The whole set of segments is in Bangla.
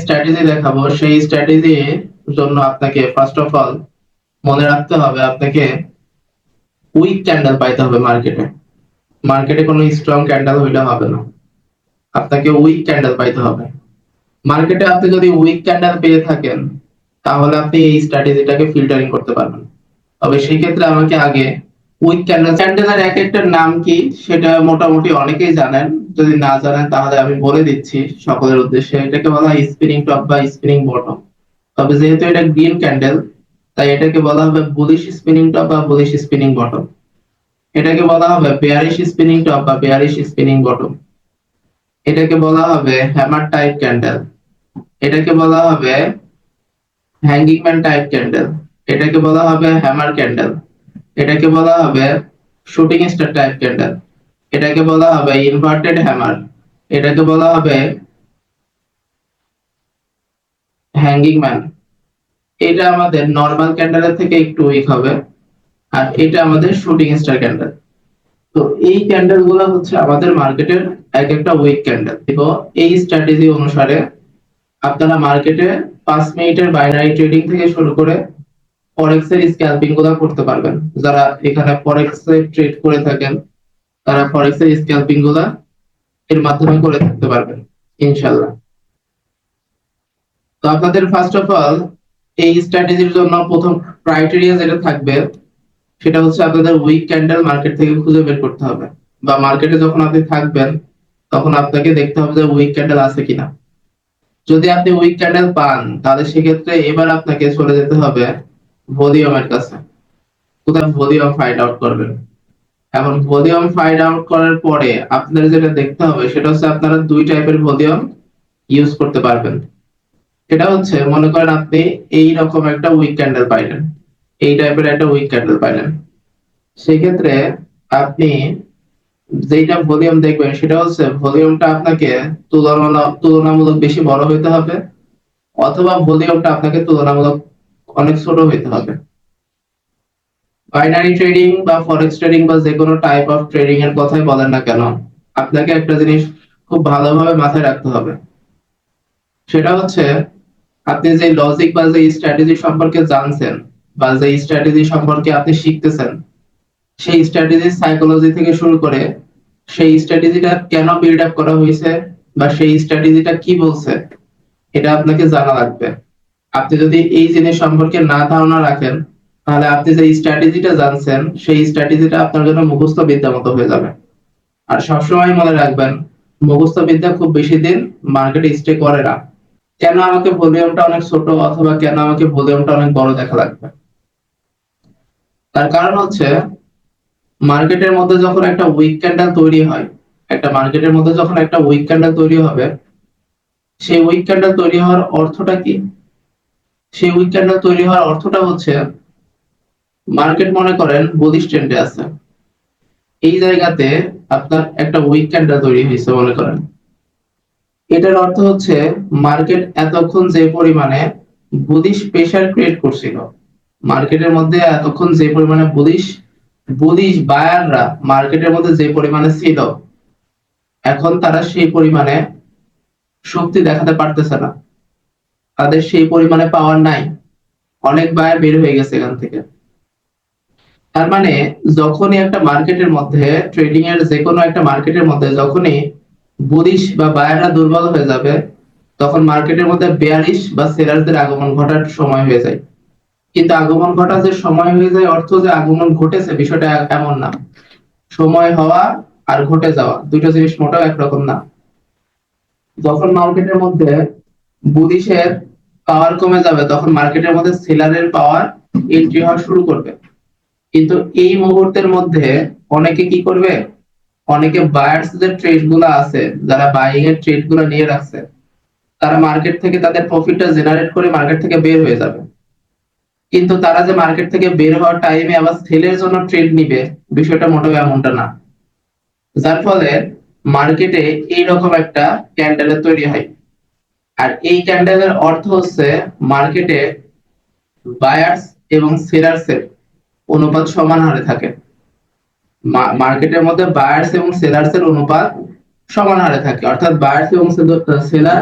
স্ট্র্যাটেজি দেখাবো, সেই স্ট্র্যাটেজির জন্য আপনাকে ফার্স্ট অফ অল মনে রাখতে হবে আপনাকে উইক ক্যান্ডেল পাইতে হবে মার্কেটে মার্কেটে কোনো স্ট্রং ক্যান্ডেল হইলে হবে না। আপনাকে উইক ক্যান্ডেল পাইতে হবে। মার্কেটে আপনি যদি উইক ক্যান্ডেল পেয়ে থাকেন, তাহলে আপনি এই স্ট্র্যাটেজিটাকে ফিল্টারিং করতে পারবেন। তবে সেই ক্ষেত্রে আমাকে আগে উইক ক্যান্ডেল ক্যান্ডেলের এক একটার নাম কি? সেটা মোটামুটি অনেকেই জানেন। যদি না জানেন, তাহলে আমি বলে দিচ্ছি সকলের উদ্দেশ্যে। এটাকে বলা হয় স্পিনিং টপ বা স্পিনিং বটম তবে যেহেতু এটা গ্রিন ক্যান্ডেল তাই এটাকে বলা হবে বুলিশ স্পিনিং টপ বা বুলিশ স্পিনিং বটম এটাকে বলা হবে বেয়ারিশ স্পিনিং টপ বা বেয়ারিশ স্পিনিং বটম এটাকে বলা হবে হ্যামার টাইপ ক্যান্ডেল এটাকে বলা হবে হ্যাঙ্গিং ম্যান টাইপ ক্যান্ডেল এটাকে বলা হবে হ্যামার ক্যান্ডেল এটাকে বলা হবে শুটিং স্টার টাইপ ক্যান্ডেল এটাকে বলা হবে ইনভার্টেড হ্যামার এটাকে বলা হবে হ্যাঙ্গিং ম্যান এটা আমাদের নর্মাল ক্যান্ডেলের থেকে একটু উইক হবে, আর এটা আমাদের শুটিং স্টার ক্যান্ডেল তো এই ক্যান্ডেলগুলো হচ্ছে আমাদের মার্কেটের এক একটা উইক ক্যান্ডেল তো এই স্ট্র্যাটেজি অনুসারে আপনারা মার্কেটে পাঁচ মিনিটের বাইনারি ট্রেডিং থেকে শুরু করে ফরেক্স এর স্ক্যালপিংগুলো করতে পারবেন। যারা এখানে ফরেক্স এ ট্রেড করে থাকেন, তারা ফরেক্স এর স্ক্যালপিংগুলা এর মাধ্যমে করে থাকতে পারবেন ইনশাল্লাহ তো আপনাদের ফার্স্ট অফ অল এই স্ট্র্যাটেজির জন্য প্রথম ক্রাইটেরিয়া যেটা থাকবে, সেটা হচ্ছে আপনাদের উইক ক্যান্ডেল মার্কেট থেকে খুঁজে বের করতে হবে। বা মার্কেটে যখন আপনি থাকবেন, তখন আপনাকে দেখতে হবে যে উইক ক্যান্ডেল আছে কিনা। যদি আপনি উইক ক্যান্ডেল পান, তাহলে সেক্ষেত্রে এবার আপনাকে চলে যেতে হবে ভলিউমের কাছে। কোথায় ভলিউম ফাইন্ড আউট করবেন? এখন ভলিউম ফাইন্ড আউট করার পরে আপনাদের যেটা দেখতে হবে, সেটা হচ্ছে আপনারা দুই টাইপের ভলিউম ইউজ করতে পারবেন। সেটা হচ্ছে, মনে করেন আপনি এই রকম একটা উইক ক্যান্ডেল পাইলেন। এই টাইপের একটা উইক ক্যান্ডেল পাইলেন। সেক্ষেত্রে আপনি যেটা ভলিউম দেখবেন, সেটা হচ্ছে ভলিউমটা আপনাকে তুলনামূলক তুলনামূলক বেশি বড় হইতে হবে, অথবা ভলিউমটা আপনাকে তুলনামূলক অনেক ছোট হইতে হবে। বাইনারি ট্রেডিং বা ফরেক্স ট্রেডিং বা যে কোনো টাইপ অফ ট্রেডিং এর কথাই বলেন না কেন, আপনাকে একটা জিনিস খুব ভালোভাবে মাথায় রাখতে হবে। সেটা হচ্ছে, আপনি যে লজিক বা যে স্ট্র্যাটেজি সম্পর্কে জানছেন বা যে স্ট্র্যাটেজি সম্পর্কে আপনি শিখতেছেন, সেই স্ট্র্যাটেজি সাইকোলজি থেকে শুরু করে সেই স্ট্র্যাটেজিটা কেন বিল্ড আপ করা হয়েছে বা সেই স্ট্র্যাটেজিটা কি বলছে, এটা আপনাকে জানা লাগবে। আপনি যদি এই জিনিস সম্পর্কে না ধারণা রাখেন, তাহলে আপনি যে স্ট্র্যাটেজিটা জানছেন, সেই স্ট্র্যাটেজিটা আপনার জন্য মুখস্থ বিদ্যা মতো হয়ে যাবে। আর সবসময় মনে রাখবেন, মুখস্থ বিদ্যা খুব বেশি দিন মার্কেটে স্টে করে না। কেন আমাকে ভলিউমটা অনেক ছোট অথবা কেন আমাকে ভলিউমটা অনেক বড় দেখা লাগবে? তার কারণ হচ্ছে মার্কেটের মধ্যে যখন একটা উইক ক্যান্ডেল তৈরি হয়, একটা মার্কেটের মধ্যে যখন একটা উইক ক্যান্ডেল তৈরি হবে, সেই উইক ক্যান্ডেল তৈরি হওয়ার অর্থটা কি? সেই উইক ক্যান্ডেল তৈরি হওয়ার অর্থটা হচ্ছে, মার্কেট মনে করেন বুলিশ ট্রেন্ডে আছে। এই জায়গাতে আপনার একটা উইক ক্যান্ডেল তৈরি হয়েছে মনে করেন। এটার অর্থ হচ্ছে, মার্কেট এতক্ষণ যে পরিমাণে বুলিশ প্রেসার ক্রিয়েট করছিল, মার্কেটের মধ্যে এতক্ষণ যে পরিমাণে বুলিশ বুলিশ বায়াররা মার্কেটের মধ্যে যে পরিমাণে ছিল, এখন তারা সেই পরিমাণে শক্তি দেখাতে পারতেছে না। তাদের সেই পরিমাণে পাওয়ার নাই। অনেক বায়ার বের হয়ে গেছে এখান থেকে। তার মানে যখনই একটা মার্কেটের মধ্যে ট্রেডিং এর যে কোনো একটা মার্কেটের মধ্যে যখনই বুলিশ বা বায়াররা দুর্বল হয়ে যাবে, তখন মার্কেটের মধ্যে বেয়ারিশ বা সেলারদের আগমন ঘটার সময় হয়ে যায়। কিন্তু আগমন ঘটা যে সময় হয়ে যায়, অর্থ যে আগমন ঘটেছে, বিষয়টা এমন না। সময় হওয়া আর ঘটে যাওয়া, দুটো জিনিস মোটেও একরকম না। যখন মার্কেটের মধ্যে বুলিশের পাওয়ার কমে যাবে, তখন মার্কেটের মধ্যে সেলারের পাওয়ার এন্ট্রি হওয়া শুরু করবে। কিন্তু এই মুহূর্তের মধ্যে অনেকে কি করবে? অনেকে বায়ার্স যে ট্রেডগুলো আছে, যারা বাইং এর ট্রেডগুলো নিয়ে রাখছে। তারা মার্কেট থেকে তাদের প্রফিটটা জেনারেট করে মার্কেট থেকে বের হয়ে যাবে। কিন্তু তারা যে মার্কেট থেকে বের হওয়ার টাইমে আবার সেলের জন্য ট্রেড নিবে, বিষয়টা মোটেও এমনটা না। যার ফলে মার্কেটে এইরকম একটা ক্যান্ডেলের তৈরি হয়। আর এই ক্যান্ডেলের অর্থ হচ্ছে মার্কেটে বায়ার্স এবং সেলার্স এর অনুপাত সমান হারে থাকে। মার্কেটের মধ্যে বায়ার্স এবং সেলার্স এর অনুপাত সমান হারে থাকে। অর্থাৎ বায়ার্স এবং সেলার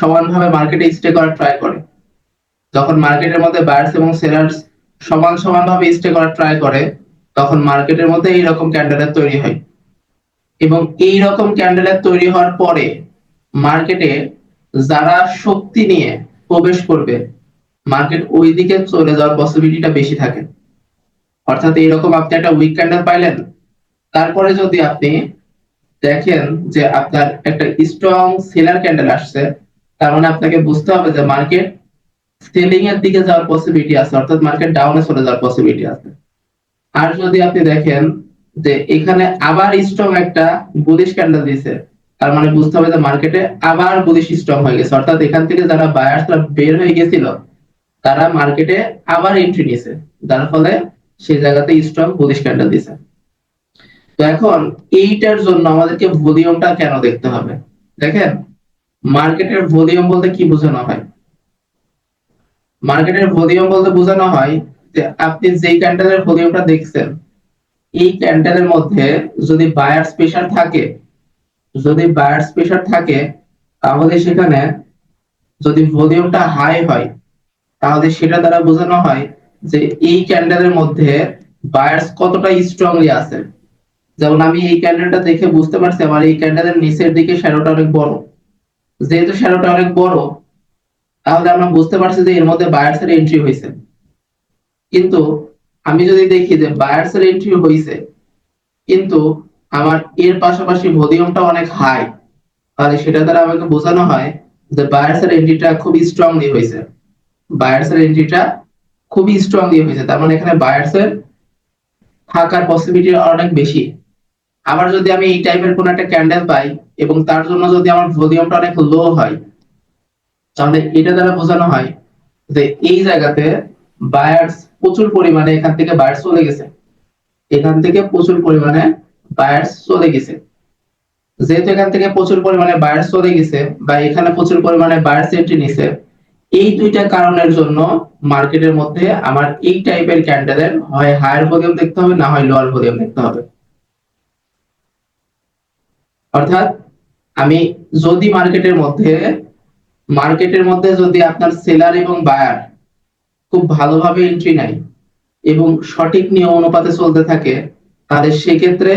সমানভাবে মার্কেটে স্টে করার ট্রাই করে। যখন মার্কেটের মধ্যে বায়ার্স এবং সেলার্স সমান সমানভাবে স্টে করার ট্রাই করে, তখন মার্কেটের মধ্যে এইরকম ক্যান্ডেলের তৈরি হয়। এবং এই রকম ক্যান্ডেলের তৈরি হওয়ার পরে মার্কেটে যারা শক্তি নিয়ে প্রবেশ করবে মার্কেট ওই দিকে চলে যাওয়ার পসিবিলিটিটা বেশি থাকে। অর্থাৎ এইরকম আপনি একটা উইক ক্যান্ডেল পাইলেন, তারপরে যদি আপনি দেখেন যে আপনার একটা স্ট্রং সেলার ক্যান্ডেল আসছে, তার মানে আপনাকে বুঝতে হবে যে মার্কেট সেলিং এর দিকে যাওয়ার পসিবিলিটি আছে, অর্থাৎ মার্কেট ডাউনে চলে যাওয়ার পসিবিলিটি আছে। আর যদি আপনি দেখেন যে এখানে আবার স্ট্রং একটা বুলিশ ক্যান্ডেল দিছে তার মানে বুঝতে হবে যে মার্কেটে আবার বুলিশ স্ট্রং হয়ে গেছে। অর্থাৎ এখান থেকে যারা বায়ার্সরা বের হয়ে গেছিল, তারা মার্কেটে আবার এন্ট্রি নিয়েছে। যার ফলে সেই জায়গাতে স্ট্রং বুলিশ ক্যান্ডেল দিছে তো এখন এইটার জন্য আমাদেরকে ভলিউমটা কেন দেখতে হবে? দেখেন মার্কেটের ভলিউম বলতে কি বোঝানো হয়? মার্কেটের ভলিউম বলতে বোঝানো হয় যে আপনি যেই ক্যান্ডেলের ভলিউমটা দেখছেন, এই ক্যান্ডেলের মধ্যে যদি বায়ার্স প্রেশার থাকে যদি বায়ার্স প্রেশার থাকে, তাহলে সেখানে যদি ভলিউমটা হাই হয়, তাহলে সেটা দ্বারা বোঝানো হয় যে এই ক্যান্ডেলের মধ্যে বায়ার্স কতটা স্ট্রংলি আছে। যেমন আমি এই ক্যান্ডেলটা দেখে বুঝতে পারছি আমার এই ক্যান্ডেলের নিচের দিকে শ্যাডোটা অনেক বড়। যেহেতু শ্যাডোটা অনেক বড়, তাহলে আমরা বুঝতে পারছি যে এর মধ্যে বায়ার্স এর এন্ট্রি হয়েছে। কিন্তু আমি যদি দেখি যে বায়ার্স এর এন্ট্রি হয়েছে, কিন্তু আমার এর পাশাপাশি ভলিউমটা অনেক হাই তাহলে সেটা দ্বারা আমাকে বোঝানো হয় যে বায়ার্স এর এন্ট্রিটা খুবই স্ট্রংলি হয়েছে। বায়ার্স এর এন্ট্রিটা খুবই স্ট্রংলি হয়েছে, তার মানে এখানে বায়ার্স এর থাকার পসিবিলিটি অনেক বেশি। আবার যদি আমি এই টাইপের কোন একটা ক্যান্ডেল পাই এবং তার জন্য যদি আমার ভলিউমটা অনেক লো হয়, তাহলে এটা দ্বারা বোঝানো হয় যে এই জায়গাতে বায়ার্স প্রচুর পরিমাণে এখান থেকে বায়ার্স চলে গেছে। এখান থেকে প্রচুর পরিমাণে বায়ার্স চলে গেছে। যেহেতু এখান থেকে প্রচুর পরিমাণে বায়ার্স চলে গেছে বা এখানে প্রচুর পরিমাণে বায়ার্স এন্ট্রি নিছে, এই দুইটা কারণের জন্য মার্কেটের মধ্যে আমার এই টাইপের ক্যান্ডেলের হয় হায়ার ভলিউম দেখতে হবে, না হয় লোয়ার ভলিউম দেখতে হবে। অর্থাৎ আমি যদি মার্কেটের মধ্যে মার্কেটের মধ্যে যদি আপনার সেলার এবং বায়ার খুব ভালোভাবে এন্ট্রি নেয় এবং সঠিক নিয়ম অনুপাতে চলতে থাকে, তাহলে সেক্ষেত্রে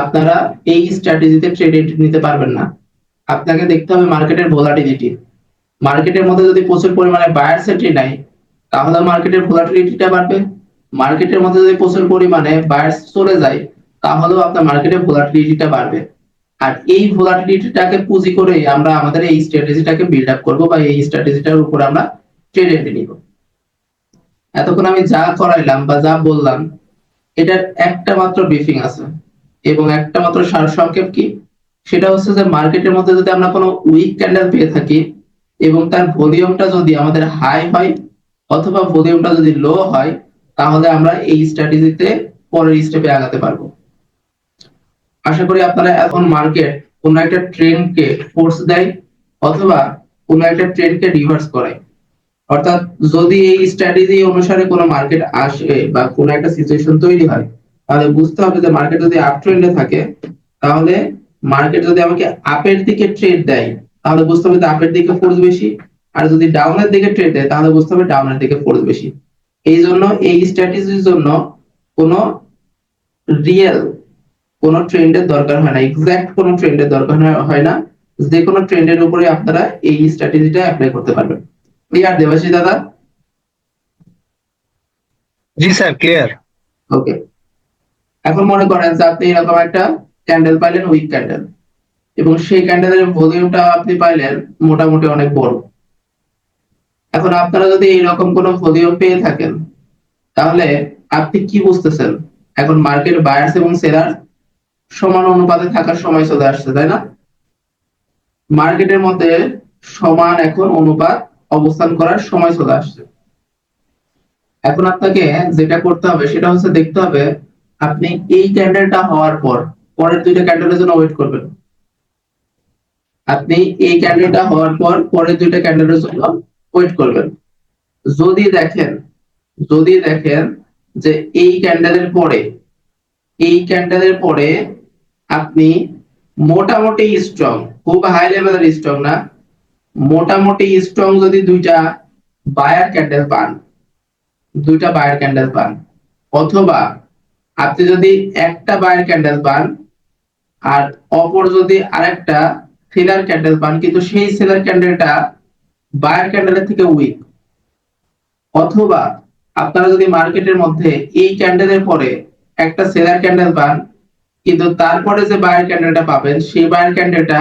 আপনারা এই স্ট্র্যাটেজিতে ট্রেড এন্ট্রি নিতে পারবেন না। আপনাকে দেখতে হবে মার্কেটের ভোলাটিলিটি মার্কেটের মধ্যে যদি প্রচুর পরিমাণে বায়ার্স এন্ট্রি নেয়, তাহলে মার্কেটের ভোলাটিলিটিটা বাড়বে। মার্কেটের মধ্যে যদি প্রচুর পরিমাণে বায়ার্স চলে যায়, তাহলেও আপনার মার্কেটের ভোলাটিলিটিটা বাড়বে। আর এই ভোলাটিলিটিটাকে পুঁজি করে আমরা আমাদের এই স্ট্র্যাটেজিটাকে বিল্ড আপ করব বা এই স্ট্র্যাটেজিটার উপর আমরা ট্রেড এন্ট্রি নিব। এতক্ষণ আমি যা করাইলাম বা যা বললাম, এটার একটা মাত্র ব্রিফিং আছে। এবং একটা মাত্র সারসংক্ষেপ কি? সেটা হচ্ছে যে মার্কেটের মধ্যে যদি আমরা কোনো উইক ক্যান্ডেল পেয়ে থাকি এবং তার ভলিউমটা যদি আমাদের হাই হয় অথবা ভলিউমটা যদি লো হয়, তাহলে আমরা এই স্ট্র্যাটেজিতে পরের স্টেপে আগাতে পারব। আশা করি আপনারা এখন মার্কেট কোনো একটা ট্রেন্ডকে ফোর্স দেয় অথবা কোনো একটা ট্রেন্ডকে রিভার্স করে। অর্থাৎ যদি এই স্ট্র্যাটেজি অনুসারে কোনো মার্কেট আসে বা কোনো একটা সিচুয়েশন তৈরি হয় তাহলে বুঝতে হবে যে মার্কেট যদি আপ ট্রেন্ডে থাকে তাহলে মার্কেট যদি আমাকে আপের দিকে ট্রেড দেয় তাহলে বুঝতে হবে যে আপের দিকে ফোর্স বেশি আর যদি ডাউনের দিকে ট্রেড দেয় তাহলে বুঝতে হবে ডাউনের দিকে ফোর্স বেশি। এই জন্য এই স্ট্র্যাটেজির জন্য কোনো রিয়েল কোনো ট্রেন্ডের দরকার হয় না এক্সাক্ট কোনো ট্রেন্ডের দরকার হয় না। যে কোনো ট্রেন্ডের উপরে আপনারা এই স্ট্র্যাটেজিটা অ্যাপ্লাই করতে পারবেন। ক্লিয়ার দেবাশী দাদা? জি স্যার ক্লিয়ার ওকে এখন মনে করেন যে আপনি এরকম একটা ক্যান্ডেল পাইলেন উইক ক্যান্ডেল এবং সেই ক্যান্ডেলের ভলিউমটা আপনি পাইলেন মোটামুটি অনেক বড়। এখন আপনারা যদি এইরকম কোনো ভলিউম পেয়ে থাকেন, তাহলে আপনি কি বুঝতেছেন? এখন মার্কেট বায়ার্স এবং সেলার সমান অনুপাতে থাকার সময় চলে আসছে, তাই না? মার্কেটের মধ্যে সমান এখন অনুপাত অবস্থান করার সময় চলে আসছে। এখন আপনাকে যেটা করতে হবে, সেটা হচ্ছে দেখতে হবে আপনি এই ক্যান্ডেলটা হওয়ার পর পরের দুইটা ক্যান্ডেলের জন্য ওয়েট করবেন। আপনি এই ক্যান্ডেলটা হওয়ার পর পরের দুইটা ক্যান্ডেলের জন্য ওয়েট করবেন। যদি দেখেন যদি দেখেন যে এই ক্যান্ডেলের পরে, এই ক্যান্ডেলের পরে আপনি মোটামুটি স্ট্রং খুব হাই লেভেলের স্ট্রং না, মোটামুটি স্ট্রং যদি দুইটা বায়ার ক্যান্ডেল পান, দুইটা বায়ার ক্যান্ডেল পান, অথবা আপনি যদি একটা বায়ার ক্যান্ডেল পান আর অপর যদি আরেকটা সেলার ক্যান্ডেল পান, কিন্তু সেই সেলার ক্যান্ডেলটা বায়ার ক্যান্ডেলের থেকে উইক অথবা আপনারা যদি মার্কেটের মধ্যে এই ক্যান্ডেলের পরে একটা সেলার ক্যান্ডেল পান, কিন্তু তারপরে যে বায়ার ক্যান্ডেলটা পাবেন, সেই বায়ার ক্যান্ডেলটা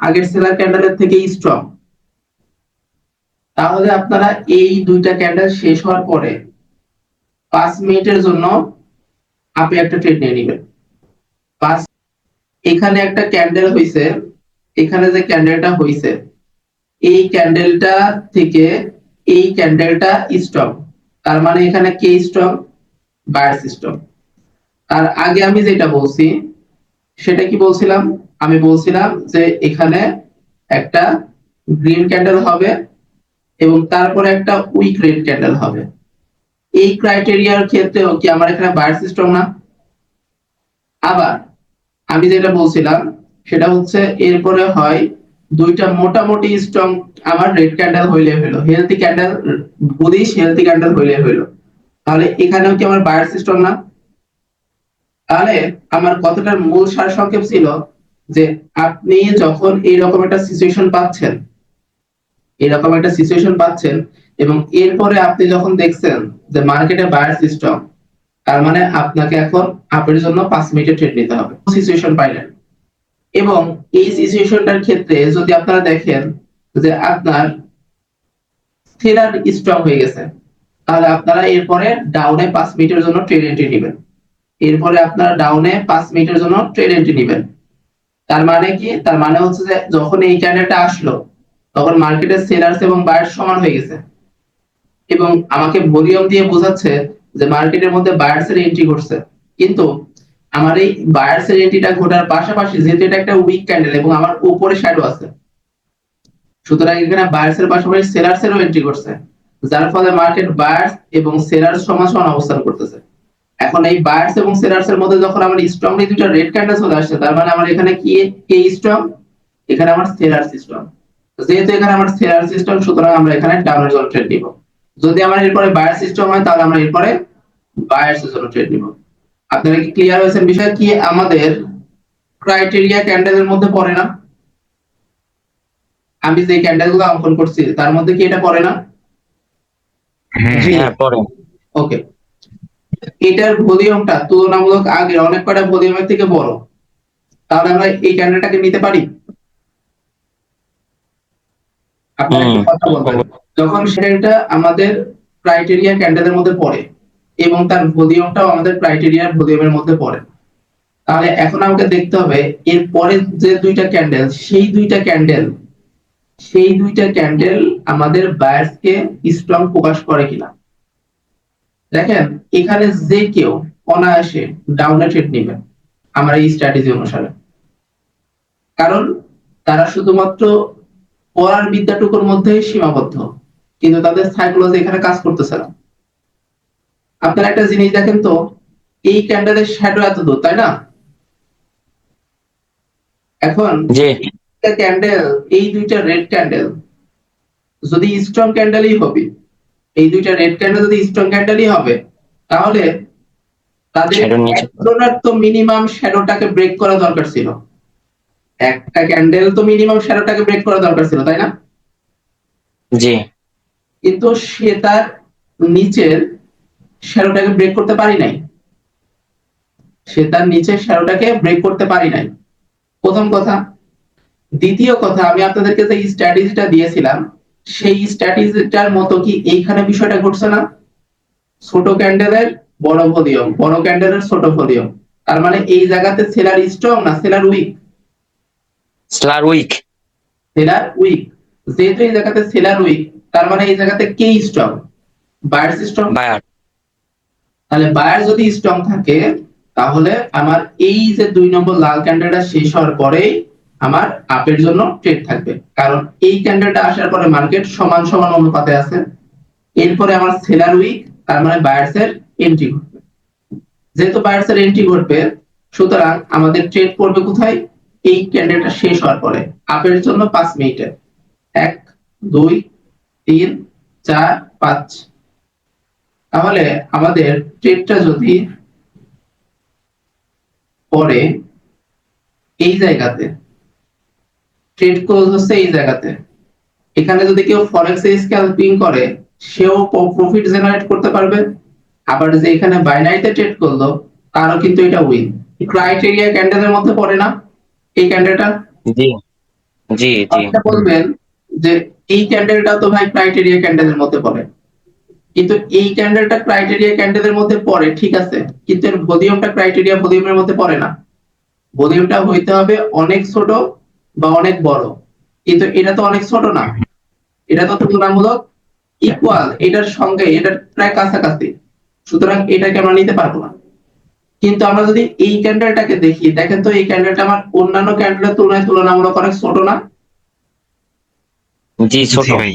আগের সেলার ক্যান্ডেলের থেকে স্ট্রং তাহলে আপনারা এই দুইটা ক্যান্ডেল শেষ হওয়ার পরে পাঁচ মিনিটের জন্য আপনি একটা ট্রেড নিয়ে নেবেন। পাঁচ এখানে একটা ক্যান্ডেল হইছে। এখানে যে ক্যান্ডেলটা হইছে, এই ক্যান্ডেলটা থেকে এই ক্যান্ডেলটা স্ট্রং তার মানে এখানে কে স্ট্রং বায়ার সিস্টেম তার আগে আমি যেটা বলছি, সেটা কি বলছিলাম? আমি বলছিলাম যে এখানে একটা গ্রিন ক্যান্ডেল হবে এবং তারপরে একটা উইক রেড ক্যান্ডেল হবে। এই ক্রাইটেরিয়ার ক্ষেত্রেও কি আমার এখানে বায়ার সিস্টেম না? আবার আমি যেটা বলছিলাম, সেটা হচ্ছে এরপরে হয় দুইটা মোটামুটি স্ট্রং আমার রেড ক্যান্ডেল হইলে হইল healthy candle bullish healthy candle হইলে হইল। তাহলে এখানেও কি আমার বায়ার সিস্টেম না? তাহলে আমার কথাটার মূল সার সংক্ষেপ ছিল যে আপনি যখন এইরকম একটা সিচুয়েশন পাচ্ছেন, এরকম একটা সিচুয়েশন পাচ্ছেন এবং এরপরে আপনি যখন দেখছেন যে মার্কেটে বায়ার সিস্টেম তার মানে আপনাকে এখন আপের জন্য পাঁচ মিনিটের ট্রেড নিতে হবে। সিচুয়েশন পাইলেন। এবং এই সিচুয়েশনটার ক্ষেত্রে যদি আপনারা দেখেন যে আপনার সেলার স্ট্রং হয়ে গেছে, তাহলে আপনারা এরপরে ডাউনে পাঁচ মিনিটের জন্য ট্রেড এন্ট্রি নেবেন। এরপরে আপনারা ডাউনে পাঁচ মিনিটের জন্য ট্রেড এন্ট্রি নেবেন। তার মানে কি? তার মানে হচ্ছে যে যখন এই ক্যান্ডেলটা আসলো, তখন মার্কেটের সেলার্স এবং বায়ার্স সমান হয়ে গেছে। এবং আমাকে ভলিউম দিয়ে বোঝাচ্ছে যে মার্কেটের মধ্যে বায়ার্স এর এন্ট্রি ঘটছে। কিন্তু আমার এই বায়ার্স এর এন্ট্রিটা ঘটার পাশাপাশি যেহেতু এটা একটা উইক ক্যান্ডেল এবং আমার উপরে শ্যাডো আছে, সুতরাং এখানে বায়ার্স এর পাশাপাশি সেলার্স এরও এন্ট্রি করছে যার ফলে মার্কেট বায়ার্স এবং সেলার্স সমান সমান অবস্থান করতেছে। এখন এই বায়ার্স এবং সেলার্স এর মধ্যে যখন আমার স্ট্রংলি দুটো রেড ক্যান্ডেল চলে আসছে, তার মানে আমার এখানে কি, কে স্ট্রং এখানে আমার সেলার সিস্টেম যেহেতু এখানে আমার সেলার সিস্টেম সুতরাং আমরা এখানে ডাউনের জন্য ট্রেড নিব। যদি আমার এরপরে বায়ার সিস্টেম হয় তাহলে আমরা এরপরে এর জন্য ট্রেড নিব। আপনারা কি ক্লিয়ার হয়েছেন বিষয়? কি আমাদের ক্রাইটেরিয়া ক্যান্ডেলের মধ্যে পড়ে না? আমি যে ক্যান্ডেলগুলো অঙ্কন করছি তার মধ্যে কি এটা পড়ে না? হ্যাঁ পরে ওকে। এটার ভলিউমটা তুলনামূলক আগে অনেক কটা ভলিউমের থেকে বড়। তাহলে আমরা এই ক্যান্ডেলটাকে নিতে পারি? আপনারা। কথা বলবেন? যখন সেটা আমাদের ক্রাইটেরিয়া ক্যান্ডেলের মধ্যে পড়ে, এবং তার ভলিউমটাও আমাদের ক্রাইটেরিয়ার ভলিউমের মধ্যে পড়ে, তাহলে এখন আমাকে দেখতে হবে এর পরে যে দুইটা ক্যান্ডেল সেই দুইটা ক্যান্ডেল সেই দুইটা ক্যান্ডেল আমাদের বায়ার্সকে স্ট্রং প্রকাশ করে কিনা। দেখেন, এখানে যে কেউ অনায়াসে ডাউনে ট্রেড নেবেন আমার এই স্ট্র্যাটেজি অনুসারে। কারণ তারা শুধুমাত্র পড়ার বিদ্যাটুকুর মধ্যেই সীমাবদ্ধ। কিন্তু তাদের সাইকোলজি এখানে কাজ করতেছে না। আপনারা একটা জিনিস দেখেন তো এই ক্যান্ডেলের শ্যাডো এত দূর তাই না? এখন ক্যান্ডেল এই দুইটা রেড ক্যান্ডেল যদি স্ট্রং ক্যান্ডেলই হবে এই দুইটা রেড ক্যান্ডেল যদি স্ট্রং ক্যান্ডেলই হবে তাহলে তাদের। একজনের তো মিনিমাম শ্যাডোটাকে ব্রেক করা দরকার ছিল। একটা ক্যান্ডেল তো মিনিমাম শ্যাডোটাকে ব্রেক করা দরকার ছিল তাই না? জি। কিন্তু সে তার নিচের শ্যাডোটাকে ব্রেক করতে পারি নাই। সে তার নিচের শ্যাডোটাকে ব্রেক করতে পারি নাই। প্রথম কথা। দ্বিতীয় কথা আমি আপনাদেরকে যে স্ট্র্যাটেজিটা দিয়েছিলাম সেই স্ট্র্যাটেজিটার মতো কি এইখানে বিষয়টা ঘটছে না? ছোট ক্যান্ডেলের বড় ভলিউম বড় ক্যান্ডেলের ছোট ভলিউম তার মানে এই জায়গাতে সেলার স্ট্রং না? Seller weak seller weak seller weak যেহেতু এই জায়গাতে সেলার উইক তার মানে এই জায়গাতে কে স্ট্রং বায়ার্স স্ট্রং বায়ার তাহলে বায়ার যদি স্ট্রং থাকে তাহলে আমার এই যে দুই নম্বর লাল ক্যান্ডেলটা শেষ হওয়ার পরেই আমার আপের জন্য ট্রেড থাকবে। কারণ এই ক্যান্ডেলটা আসার পরে মার্কেট সমান সমান অনুপাতে আছে। এরপরে আমার সেলার উইক তার মানে বায়ার্স এর এন্ট্রি ঘটবে। যেহেতু বায়ার্স এর এন্ট্রি ঘটবে সুতরাং আমাদের ট্রেড পড়বে কোথায়? এই ক্যান্ডেলটা শেষ হওয়ার পরে। আপের জন্য পাঁচ মিনিটে এক দুই তিন চার পাঁচ। তাহলে আমাদের ট্রেডটা যদি পরে এই জায়গাতে ট্রেড ক্লোজ হচ্ছে এই জায়গাতে এখানে যদি কেউ ফরেক্স স্ক্যালপিং করে সেও প্রফিট জেনারেট করতে পারবে। আবার যে এখানে বাইনারিতে ট্রেড করল তারও কিন্তু এটা উইন ক্রাইটেরিয়া ক্যান্ডেলের মধ্যে পড়ে না এই ক্যান্ডেলটা জি জি জি। আপনি বলবেন যে এই ক্যান্ডেলটা তো ভাই ক্রাইটেরিয়া ক্যান্ডেলের মধ্যে পড়ে। কিন্তু এই ক্যান্ডেলটা ক্রাইটেরিয়া ক্যান্ডেলের মধ্যে পড়ে, ঠিক আছে? কিন্তু এর ভলিউমটা ক্রাইটেরিয়া ভলিউমের মধ্যে পড়ে না। ভলিউমটা হইতে হবে অনেক ছোট বা অনেক বড়। কিন্তু এটা তো অনেক ছোট না। এটা তো তুলনামূলক ইকুয়াল এটার সঙ্গে, এটার প্রায় কাছাকাছি। সুতরাং এটাকে আমরা নিতে পারব না। কিন্তু আমরা যদি এই ক্যান্ডেলটাকে দেখি, দেখেন তো এই ক্যান্ডেলটা আমার অন্যান্য ক্যান্ডেলের তুলনায় তুলনামূলক অনেক ছোট না। জি ছোট। ভাই।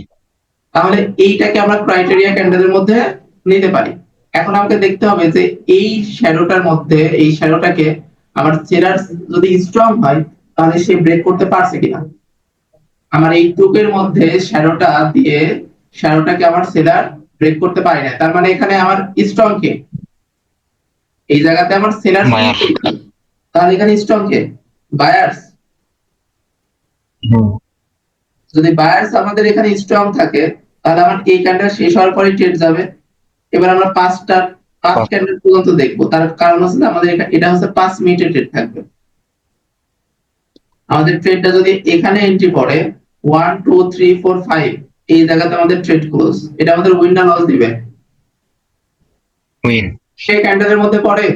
তাহলে এইটাকে আমরা ক্রাইটেরিয়া ক্যান্ডেলের মধ্যে নিতে পারি। এখন আমাকে দেখতে হবে যে এই শ্যাডোটার মধ্যে এই শ্যাডোটাকে আমার সেলার যদি স্ট্রং হয় তাহলে সে ব্রেক করতে পারছে কিনা? আমার এই টুকের মধ্যে শ্যাডোটা দিয়ে শ্যাডোটাকে আমার সেলার ব্রেক করতে পারি না তার মানে এখানে আমার স্ট্রং কে? এই জায়গাতে আমার সেলার তাহলে এখানে স্ট্রং কে? বায়ার্স হুম, যদি বায়ার্স আমাদের এখানে স্ট্রং থাকে তাহলে আমার এই ক্যান্ডেল শেষ হওয়ার পরে ট্রেড যাবে। এবার আমরা পাঁচটা পাঁচ। ক্যান্ডেল পর্যন্ত দেখব। তার কারণ হচ্ছে যে আমাদের এটা হচ্ছে পাঁচ মিনিটের ট্রেড থাকবে। আমাদের ট্রেডটা যদি এখানে এন্ট্রি পড়ে one two three four five এই জায়গাতে আমাদের ট্রেড ক্লোজ এটা আমাদের উইন্ডার লস দিবে। উইন সেই ক্যান্ডেলের মধ্যে পড়ে।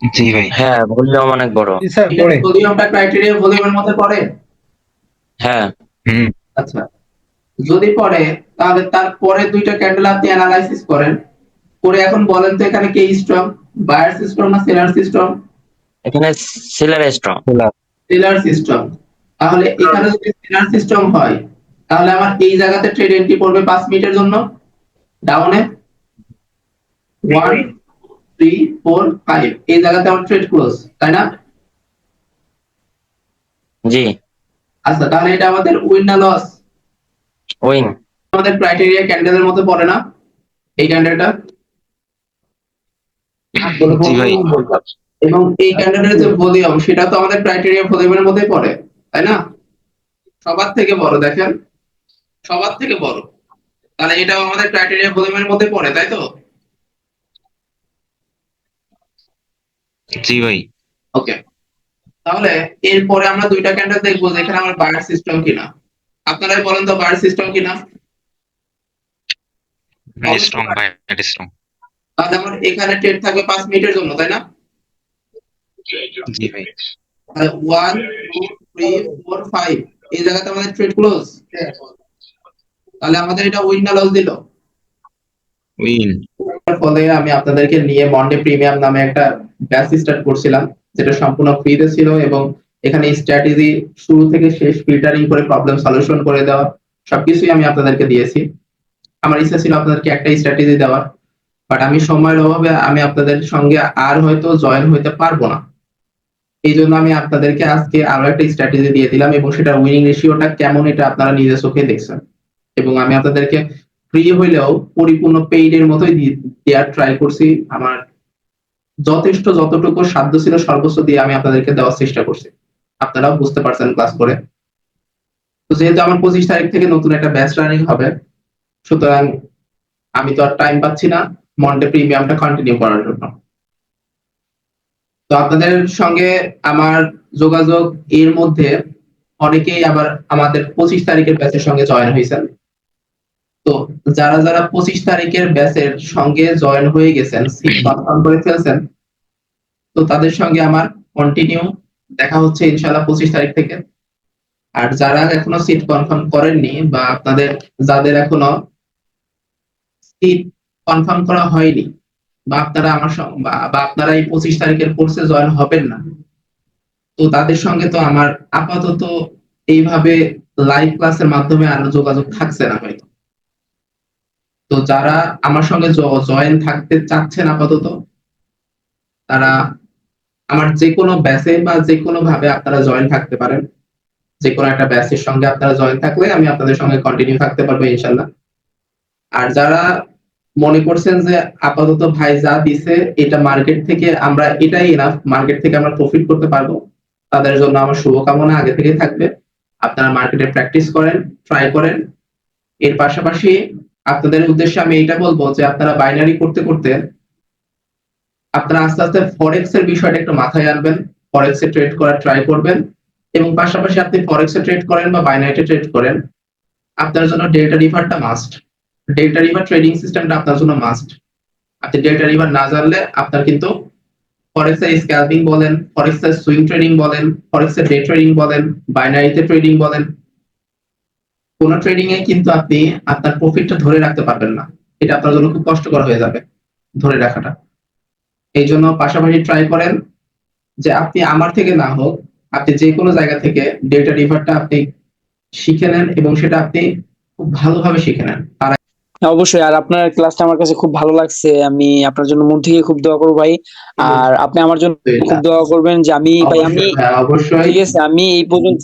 জি ভাই। হ্যাঁ ভলিউম অনেক বড়। স্যার পড়ে। ভলিউমটা ক্রাইটেরিয়া ভলিউমের মধ্যে পড়ে। হ্যাঁ। হুম। আচ্ছা। যদি পড়ে তাহলে তারপরে দুইটা ক্যান্ডেল আপনি অ্যানালাইসিস করেন। করে এখন বলেন তো এখানে কে স্ট্রং বায়ার সিস্টেম না সেলার সিস্টেম এখানে সেলার স্ট্রং সেলার সিস্টেম তাহলে এখানে যদি সেলার সিস্টেম হয় তাহলে আমার এই জায়গাতে ট্রেড এন্ট্রি পড়বে পাঁচ মিনিটের জন্য। ডাউনে ওয়ান থ্রি ফোর ফাইভ এই জায়গাতে আমার ট্রেড ক্লোজ তাই না? জি। আচ্ছা তাহলে এটা আমাদের উইন না লস উইন আমাদের ক্রাইটেরিয়া ক্যান্ডেলের মধ্যে পড়ে না? এই ক্যান্ডেলটা এবং এই ক্যান্ডেলের যে ভলিউম সেটা তো আমাদের ক্রাইটেরিয়া ভলিউমের মধ্যে পড়ে তাই না? সবার থেকে বড় দেখেন। সবার থেকে বড়। তাহলে এটাও আমাদের ক্রাইটেরিয়া ভলিউমের মধ্যে পড়ে তাই তো? জি ভাই। ওকে তাহলে এরপরে আমরা দুইটা ক্যান্ডেল দেখব যেখানে আমার বায়ার সিস্টেম কিনা। আপনারাই বলেন তো বায়ার সিস্টেম কিনা। স্ট্রং স্ট্রং তাহলে আমার এখানে ট্রেড থাকবে পাঁচ মিনিটের জন্য তাই না? জি ভাই। One two three four five এই জায়গাতে আমাদের ট্রেড ক্লোজ তাহলে আমাদের এটা উইন না লস দিল? উইন ফলে আমি আপনাদেরকে নিয়ে মন্ডে প্রিমিয়াম নামে একটা ব্যাচ স্টার্ট করছিলাম। যেটা সম্পূর্ণ ফ্রিতে ছিল এবং এখানে স্ট্র্যাটেজি শুরু থেকে শেষ ফিল্টারিং করে প্রবলেম সলিউশন করে দেওয়া, সবকিছুই আমি আপনাদেরকে দিয়েছি। আমার ইচ্ছা ছিল আপনাদেরকে একটা স্ট্র্যাটেজি দেওয়ার বাট আমি সময়ের অভাবে আমি আপনাদের সঙ্গে আর হয়তো জয়েন হইতে পারব না। এই জন্য আমি আপনাদেরকে আজকে আরও একটা স্ট্র্যাটেজি দিয়ে দিলাম এবং সেটা উইনিং রেশিওটা কেমন এটা আপনারা নিজের চোখে দেখছেন। এবং আমি আপনাদেরকে ফ্রি হইলেও পরিপূর্ণ পেইড এর মতোই দেওয়ার ট্রাই করছি। আমার যথেষ্ট যতটুকু সাধ্য ছিল সর্বোচ্চ দিয়ে আমি আপনাদেরকে দেওয়ার চেষ্টা করছি। আপনারাও বুঝতে পারছেন ক্লাস করে। তো যেহেতু আমার পঁচিশ তারিখ থেকে নতুন একটা ব্যাচ রানিং হবে, সুতরাং আমি তো আর টাইম পাচ্ছি না মন্ডে প্রিমিয়ামটা কন্টিনিউ করার জন্য। তো আপনাদের সঙ্গে আমার যোগাযোগ এর মধ্যে অনেকেই আবার আমাদের পঁচিশ তারিখের ব্যাচের সঙ্গে জয়েন হয়েছেন। তো যারা যারা পঁচিশ তারিখের ব্যাচের সঙ্গে জয়েন হয়ে গেছেন কনফার্ম করে ফেলছেন, তো তাদের সঙ্গে আমার কন্টিনিউ দেখা হচ্ছে ইনশাল্লাহ পঁচিশ তারিখ থেকে। আর যারা এখনও সিট কনফার্ম করেননি বা আপনাদের, যাদের এখনও সিট কনফার্ম করা হয়নি, বা আপনারা আমার বা আপনারা এই পঁচিশ তারিখের কোর্সে জয়েন হবেন না, তো তাদের সঙ্গে তো আমার আপাতত এইভাবে লাইভ ক্লাসের মাধ্যমে আরও যোগাযোগ থাকছে না হয়তো। তো যারা আমার সঙ্গে জয়েন থাকতে চাচ্ছেন আপাতত, তারা আমার যে কোনো ব্যাচে বা যে কোনো ভাবে আপনারা জয়েন থাকতে পারেন। যে কোনো একটা ব্যাচের সঙ্গে আপনারা জয়েন থাকলে আমি আপনাদের সঙ্গে কন্টিনিউ থাকতে পারব, ইনশাল্লাহ। আর যারা মনে করছেন যে আপাতত ভাই যা দিছে, এটা মার্কেট থেকে আমরা, এটাই এনাফ মার্কেট থেকে আমরা প্রফিট করতে পারব। তাদের জন্য আমার শুভকামনা, আগে থেকে থাকবে। আপনারা মার্কেটে প্র্যাকটিস করেন ট্রাই করেন। এর পাশাপাশি আপনাদের উদ্দেশ্যে আমি এটা বলব যে আপনারা বাইনারি করতে করতে আপনারা আস্তে আস্তে ফরেক্স এর বিষয়টা একটু মাথায় আনবেন ফরেক্স এ ট্রেড করার ট্রাই করবেন এবং পাশাপাশি আপনি ফরেক্স এ ট্রেড করেন বা বাইনারিতে ট্রেড করেন, আপনার জন্য ডেল্টা রিভারটা মাস্ট ডেল্টা রিভার ট্রেডিং সিস্টেমটা আপনার জন্য মাস্ট আপনি ডেল্টা রিভার না জানলে আপনার কিন্তু ফরেক্স এর স্ক্যালপিং বলেন ফরেক্স এর সুইং ট্রেডিং বলেন ফরেক্স এর ডে ট্রেডিং বলেন বাইনারিতে ট্রেডিং বলেন কোন ট্রেডিং এ কিন্তু আপনি আপনার প্রফিটটা ধরে রাখতে পারবেন না। এটা আপনার জন্য খুব কষ্টকর হয়ে যাবে ধরে রাখাটা। এই জন্য পাশাপাশি ট্রাই করেন যে আপনি আমার থেকে না হোক আপনি যে কোনো জায়গা থেকে ডেল্টা রিভারটা আপনি শিখে নেন এবং সেটা আপনি খুব ভালোভাবে শিখে নেন। অবশ্যই আর আপনার ক্লাসটা আমার কাছে খুব ভালো লাগছে। আমি আপনার জন্য মন থেকে খুব দোয়া করব ভাই। আর আপনি আমার জন্য খুব দোয়া করবেন যে আমি ভাই আমি হ্যাঁ, অবশ্যই। ঠিক আছে আমি এই পর্যন্ত